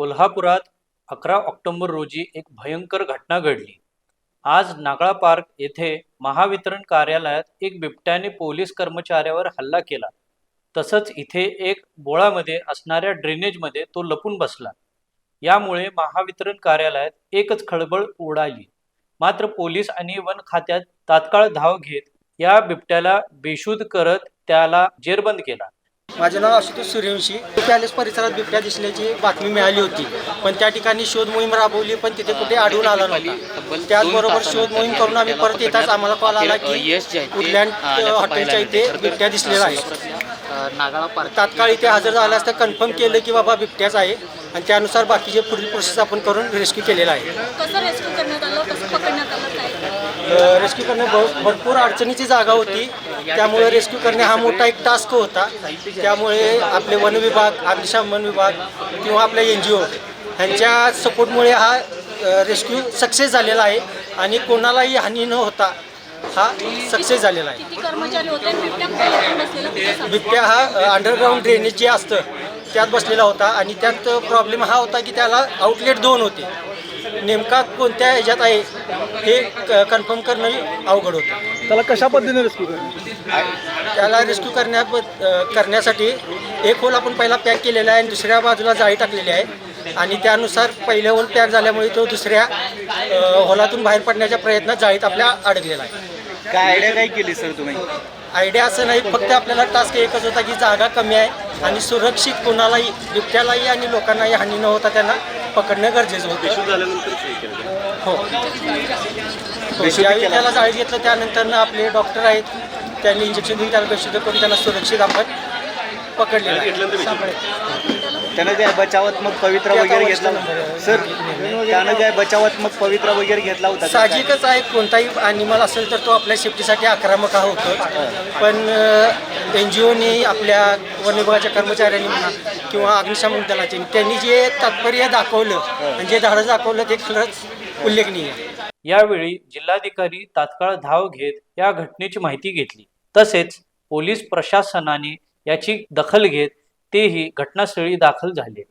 कोल्हापुरात अकरा ऑक्टोबर रोजी एक भयंकर घटना घडली. आज नागळा पार्क येथे महावितरण कार्यालयात एक बिबट्याने पोलीस कर्मचाऱ्यावर हल्ला केला. तसंच इथे एक बोळामध्ये असणाऱ्या ड्रेनेजमध्ये तो लपून बसला. यामुळे महावितरण कार्यालयात एकच खळबळ उडाली. मात्र पोलीस आणि वन खात्यात तात्काळ धाव घेत या बिबट्याला बेशुद्ध करत त्याला जेरबंद केला. माझे नाव आशुतोष सूर्यवंशी. पॅलेस परिसरात बिबट्या दिसल्याची बातमी मिळाली होती. पण त्या ठिकाणी शोध मोहीम राबवली पण तिथे कुठे आढळून आला नव्हता. त्याचबरोबर शोध मोहीम करून आम्ही परत येताच आम्हाला कॉल आला की वुडलँड हॉटेलच्या इथे बिबट्या दिसलेला आहे. तात्काळ इथे हजर झाला असता कन्फर्म केलं की बाबा बिबट्याच आहे आणि त्यानुसार बाकीचे पुढील प्रोसेस आपण करून रेस्क्यू केलेला आहे. रेस्क्यू करणे भरपूर अडचणीची जागा होती. त्यामुळे रेस्क्यू करणे हा मोठा एक टास्क होता. त्यामुळे आपले वन विभाग अग्निशमन विभाग किंवा आपल्या एन जी ओ ह्यांच्या सपोर्टमुळे हा रेस्क्यू सक्सेस झालेला आहे आणि कोणालाही हानी न होता हा सक्सेस झालेला आहे? बिबट्या हा अंडरग्राऊंड ड्रेनेज जे असतं त्यात बसलेला होता आणि त्यात प्रॉब्लेम हा होता की त्याला आउटलेट दोन होते. नेमका कोणत्या ह्याच्यात आहे हे कन्फर्म करणं अवघड होतं. त्याला कशा पद्धतीने रेस्क्यू त्याला रेस्क्यू करण्या करण्यासाठी एक होल आपण पहिला पॅक केलेला आहे आणि दुसऱ्या बाजूला जाळी टाकलेली आहे. आणि त्यानुसार पहिलं होल पॅक झाल्यामुळे तो दुसऱ्या अ, होलातून बाहेर पडण्याच्या प्रयत्नात जाळीत आपल्या अडकलेला आहे. काय आयडिया काय केली सर तुम्ही? आयडिया असं नाही फक्त आपल्याला टास्क एकच होता की जागा कमी आहे आणि सुरक्षित कोणालाही बिबट्यालाही आणि लोकांनाही हानी न होता त्यांना पकडणं गरजेचं होतं हो हो, ज्यावेळी त्याला जाळी घेतलं त्यानंतर आपले डॉक्टर आहेत त्यांनी इंजेक्शन देऊन त्याला बेशुद्ध करून त्यांना सुरक्षित आपण. सापळे. त्यानं काय बचावात्मक पवित्रा वगैरे घेतला. सर त्यानं काय बचावात्मक पवित्रा वगैरे घेतला होता? साहजिकच आहे कोणताही अॅनिमल असेल तर तो आपल्या सेफ्टीसाठी आक्रमक हा होतो पण एन जी ओनी आपल्या वन विभागाच्या कर्मचाऱ्यांनी म्हणा किंवा अग्निशमन दलाचे त्यांनी जे तात्पर्य दाखवलं आणि जे धाडस दाखवलं ते खरंच उल्लेखनीय यावेळी जिल्हाधिकारी तात्काळ धाव घेत या घटनेची माहिती घेतली. तसेच पोलीस प्रशासनाने याची दखल घेत तेही घटनास्थळी दाखल झाले.